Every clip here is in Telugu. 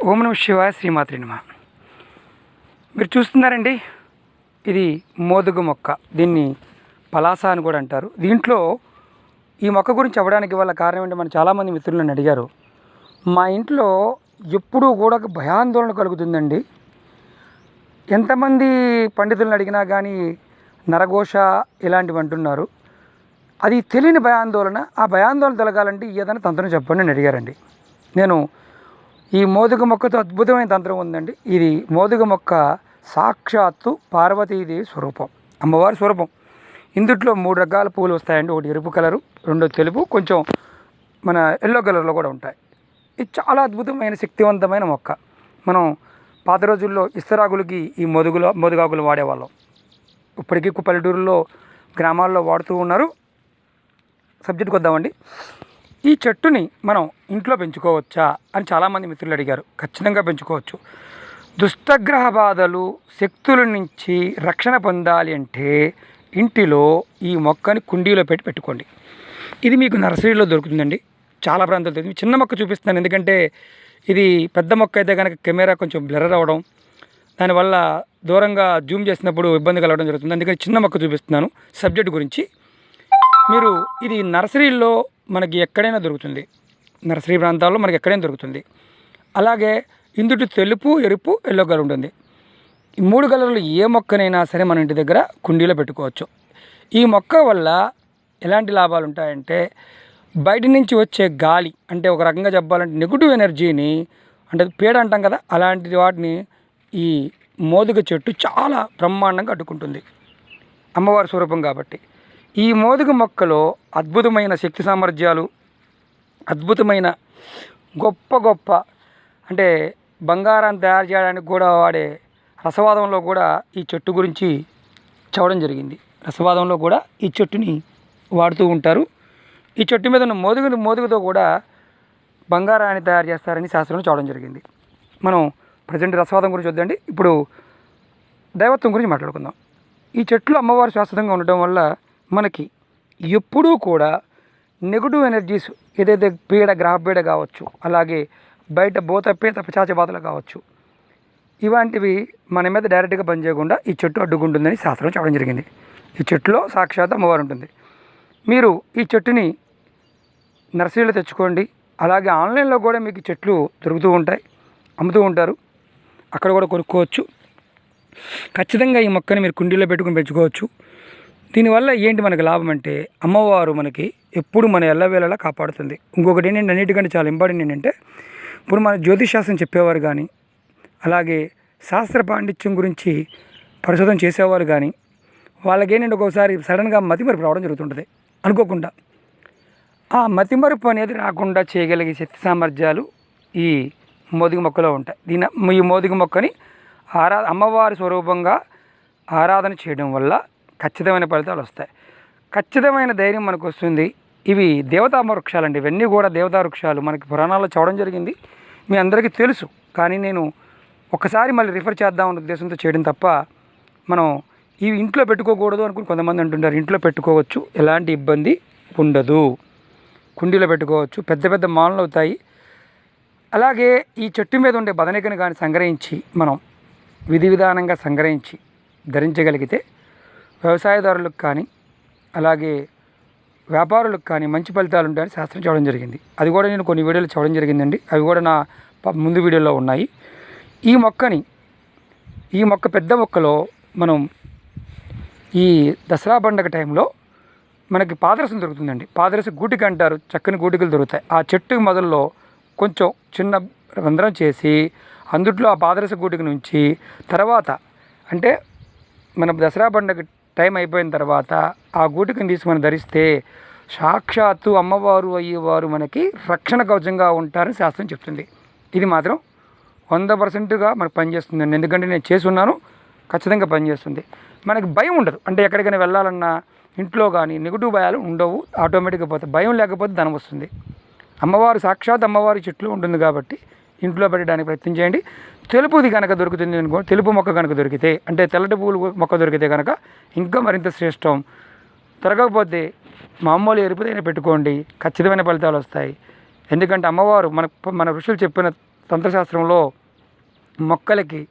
ఓం నమ శివాయ శ్రీమాత్రి నమ. మీరు చూస్తున్నారండి ఇది మోదుగు మొక్క దీన్ని పలాస అని కూడా అంటారు. దీంట్లో ఈ మొక్క గురించి అవ్వడానికి వల్ల కారణం ఏంటి? మన చాలామంది మిత్రులు నన్ను అడిగారు. మా ఇంట్లో ఎప్పుడూ కూడా భయాందోళన కలుగుతుందండి. ఎంతమంది పండితులను అడిగినా కానీ నరఘోష ఇలాంటివి అంటున్నారు. అది తెలియని భయాందోళన. ఆ భయాందోళన తొలగాలంటే ఏదైనా తంత్రం చెప్పండి అని అడిగారండి. నేను ఈ మోదుగ మొక్కతో అద్భుతమైన తంత్రం ఉందండి. ఇది మోదుగ మొక్క సాక్షాత్తు పార్వతీదేవి స్వరూపం అమ్మవారి స్వరూపం. ఇందుట్లో మూడు రకాల పూలు వస్తాయండి. ఒకటి ఎరుపు కలరు రెండో తెలుపు కొంచెం మన ఎల్లో కలర్లో కూడా ఉంటాయి. ఇది చాలా అద్భుతమైన శక్తివంతమైన మొక్క. మనం పాత రోజుల్లో ఇస్తరాకులకి ఈ మొదుగులో మోదుగాకులు వాడేవాళ్ళం. ఇప్పటికీ పల్లెటూరులో గ్రామాల్లో వాడుతూ ఉన్నారు. సబ్జెక్ట్కి వద్దామండి ఈ చెట్టుని మనం ఇంట్లో పెంచుకోవచ్చా అని చాలామంది మిత్రులు అడిగారు. ఖచ్చితంగా పెంచుకోవచ్చు. దుష్టగ్రహ బాధలు శక్తుల నుంచి రక్షణ పొందాలి అంటే ఇంటిలో ఈ మొక్కని కుండీలో పెట్టి పెట్టుకోండి. ఇది మీకు నర్సరీలో దొరుకుతుందండి. చాలా ప్రాంతాలు దొరుకుతుంది. చిన్న మొక్క చూపిస్తున్నాను. ఎందుకంటే ఇది పెద్ద మొక్క అయితే కనుక కెమెరా కొంచెం బ్లర్ అవ్వడం దానివల్ల దూరంగా జూమ్ చేసినప్పుడు ఇబ్బంది కలగడం జరుగుతుంది. అందుకని చిన్న మొక్క చూపిస్తున్నాను. సబ్జెక్ట్ గురించి మీరు ఇది నర్సరీల్లో మనకి ఎక్కడైనా దొరుకుతుంది. నర్సరీ ప్రాంతాల్లో మనకి ఎక్కడైనా దొరుకుతుంది. అలాగే ఇందుటి తెలుపు ఎరుపు ఎల్లో కలర్ ఉంటుంది. ఈ మూడు కలర్లు ఏ మొక్కనైనా సరే మన ఇంటి దగ్గర కుండీలో పెట్టుకోవచ్చు. ఈ మొక్క వల్ల ఎలాంటి లాభాలు ఉంటాయంటే బయట నుంచి వచ్చే గాలి అంటే ఒక రకంగా చెప్పాలంటే నెగిటివ్ ఎనర్జీని అంటే పేడ అంటాం కదా అలాంటి వాటిని ఈ మోదుగ చెట్టు చాలా బ్రహ్మాండంగా అడ్డుకుంటుంది. అమ్మవారి స్వరూపం కాబట్టి. ఈ మోదుగ మొక్కలో అద్భుతమైన శక్తి సామర్థ్యాలు అద్భుతమైన గొప్ప గొప్ప అంటే బంగారాన్ని తయారు చేయడానికి కూడా వాడే రసవాదంలో కూడా ఈ చెట్టు గురించి చెప్పడం జరిగింది. రసవాదంలో కూడా ఈ చెట్టుని వాడుతూ ఉంటారు. ఈ చెట్టు మీద ఉన్న మోదుగు మోదుగుతో కూడా బంగారాన్ని తయారు చేస్తారని శాస్త్రంలో చూడడం జరిగింది. మనం ప్రజెంట్ రసవాదం గురించి వద్దండి. ఇప్పుడు దైవత్వం గురించి మాట్లాడుకుందాం. ఈ చెట్లు అమ్మవారు శాశ్వతంగా ఉండటం వల్ల మనకి ఎప్పుడూ కూడా నెగిటివ్ ఎనర్జీస్ ఏదైతే పీడ గ్రహపీడ కావచ్చు అలాగే బయట బోత పేత పిచాచ బాధలు కావచ్చు ఇలాంటివి మన మీద డైరెక్ట్గా పనిచేయకుండా ఈ చెట్టు అడ్డుకుంటుందని శాస్త్రం చెప్పడం జరిగింది. ఈ చెట్టులో సాక్షాత్ అమ్మవారు ఉంటుంది. మీరు ఈ చెట్టుని నర్సరీలో తెచ్చుకోండి. అలాగే ఆన్లైన్లో కూడా మీకు చెట్లు దొరుకుతూ ఉంటాయి అమ్ముతూ ఉంటారు. అక్కడ కూడా కొనుక్కోవచ్చు. ఖచ్చితంగా ఈ మొక్కని మీరు కుండీలో పెట్టుకుని పెంచుకోవచ్చు. దీనివల్ల ఏంటి మనకు లాభం అంటే అమ్మవారు మనకి ఎప్పుడు మన ఎల్లవేళలా కాపాడుతుంది. ఇంకొకటి ఏంటంటే అన్నిటికంటే చాలా ఇంపార్టెంట్ ఏంటంటే ఇప్పుడు మన జ్యోతిశాస్త్రం చెప్పేవారు కానీ అలాగే శాస్త్ర పాండిత్యం గురించి పరిశోధన చేసేవారు కానీ వాళ్ళకి ఏంటంటే ఒక్కోసారి సడన్గా మతిమరుపు రావడం జరుగుతుంటుంది. అనుకోకుండా ఆ మతిమరుపు అనేది రాకుండా చేయగలిగే శక్తి సామర్థ్యాలు ఈ మోదిగ మొక్కలో ఉంటాయి. దీని ఈ మోదిగ మొక్కని ఆరా అమ్మవారి స్వరూపంగా ఆరాధన చేయడం వల్ల ఖచ్చితమైన ఫలితాలు వస్తాయి. ఖచ్చితమైన ధైర్యం మనకు వస్తుంది. ఇవి దేవతా వృక్షాలు అండి ఇవన్నీ కూడా దేవతా వృక్షాలు మనకి పురాణాల్లో చూడడం జరిగింది. మీ అందరికీ తెలుసు. కానీ నేను ఒకసారి మళ్ళీ రిఫర్ చేద్దామన్న ఉద్దేశంతో చేయడం తప్ప మనం ఇవి ఇంట్లో పెట్టుకోకూడదు అనుకుని కొంతమంది అంటుంటారు. ఇంట్లో పెట్టుకోవచ్చు. ఎలాంటి ఇబ్బంది ఉండదు. కుండీలో పెట్టుకోవచ్చు. పెద్ద పెద్ద మాలలు అవుతాయి. అలాగే ఈ చెట్టు మీద ఉండే బదనికను కానీ సంగ్రహించి మనం విధి విధానంగా సంగ్రహించి ధరించగలిగితే వ్యవసాయదారులకు కానీ అలాగే వ్యాపారులకు కానీ మంచి ఫలితాలు ఉంటాయని శాస్త్రం చెప్పడం జరిగింది. అది కూడా నేను కొన్ని వీడియోలు చూడడం జరిగిందండి. అవి కూడా నా ముందు వీడియోలో ఉన్నాయి. ఈ మొక్కని ఈ మొక్క పెద్ద మొక్కలో మనం ఈ దసరా పండగ టైంలో మనకి పాదరసం దొరుకుతుందండి. పాదరస గూటికి అంటారు చక్కని గూటికలు దొరుకుతాయి. ఆ చెట్టు మొదల్లో కొంచెం చిన్న రంధ్రం చేసి అందుట్లో ఆ పాదరస గూటికి నుంచి తర్వాత అంటే మన దసరా పండగ టైం అయిపోయిన తర్వాత ఆ గూటికని తీసి మనం ధరిస్తే సాక్షాత్తు అమ్మవారు అయ్యేవారు మనకి రక్షణ కవచంగా ఉంటారని శాస్త్రం చెప్తుంది. ఇది మాత్రం వంద పర్సెంట్గా మనకు పనిచేస్తుందండి ఎందుకంటే నేను చేసున్నాను ఖచ్చితంగా పనిచేస్తుంది. మనకి భయం ఉండదు. అంటే ఎక్కడికైనా వెళ్ళాలన్నా ఇంట్లో కానీ నెగిటివ్ భయాలు ఉండవు ఆటోమేటిక్గా పోతే భయం లేకపోతే ధనం వస్తుంది. అమ్మవారు సాక్షాత్ అమ్మవారి చెట్లు ఉంటుంది కాబట్టి ఇంట్లో పెట్టడానికి ప్రయత్నం చేయండి. తెలుపుది కనుక దొరుకుతుంది అనుకో తెలుపు మొక్క కనుక దొరికితే అంటే తెల్లటి పూలు మొక్క దొరికితే కనుక ఇంకా మరింత శ్రేష్టం. దొరకకపోతే మామూలు ఎరుపుదైనా పెట్టుకోండి ఖచ్చితమైన ఫలితాలు వస్తాయి. ఎందుకంటే అమ్మవారు మన మన ఋషులు చెప్పిన తంత్రశాస్త్రంలో మొక్కలకి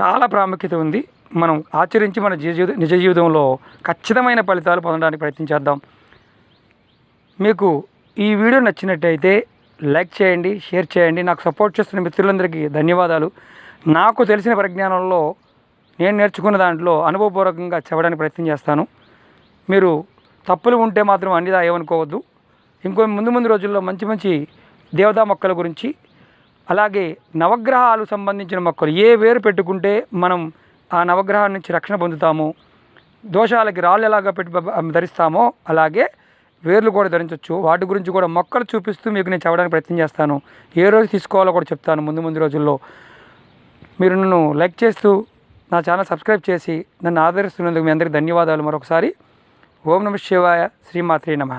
చాలా ప్రాముఖ్యత ఉంది. మనం ఆచరించి మన జీవ జీవిత- నిజ జీవితంలో ఖచ్చితమైన ఫలితాలు పొందడానికి ప్రయత్నించేద్దాం మీకు ఈ వీడియో నచ్చినట్టయితే లైక్ చేయండి షేర్ చేయండి. నాకు సపోర్ట్ చేస్తున్న మిత్రులందరికీ ధన్యవాదాలు. నాకు తెలిసిన పరిజ్ఞానంలో నేను నేర్చుకున్న దాంట్లో అనుభవపూర్వకంగా చెప్పడానికి ప్రయత్నం చేస్తాను. మీరు తప్పులు ఉంటే మాత్రం అన్నిదా ఏమనుకోవద్దు. ఇంకో ముందు ముందు రోజుల్లో మంచి మంచి దేవతా మొక్కల గురించి అలాగే నవగ్రహాలు సంబంధించిన మొక్కలు ఏ వేరు పెట్టుకుంటే మనం ఆ నవగ్రహాల నుంచి రక్షణ పొందుతాము? దోషాలకి రాళ్ళు ఎలాగ పెట్టి ధరిస్తామో అలాగే వేర్లు కూడా ధరించవచ్చు వాటి గురించి కూడా మొక్కలు చూపిస్తూ మీకు నేను చెప్పడానికి ప్రయత్నం చేస్తాను. ఏ రోజు తీసుకోవాలో కూడా చెప్తాను ముందు ముందు రోజుల్లో. మీరు నన్ను లైక్ చేస్తూ నా ఛానల్ సబ్స్క్రైబ్ చేసి నన్ను ఆదరిస్తున్నందుకు మీ అందరికీ ధన్యవాదాలు. మరొకసారి ఓం నమ శివాయ. శ్రీమాత్రి నమ.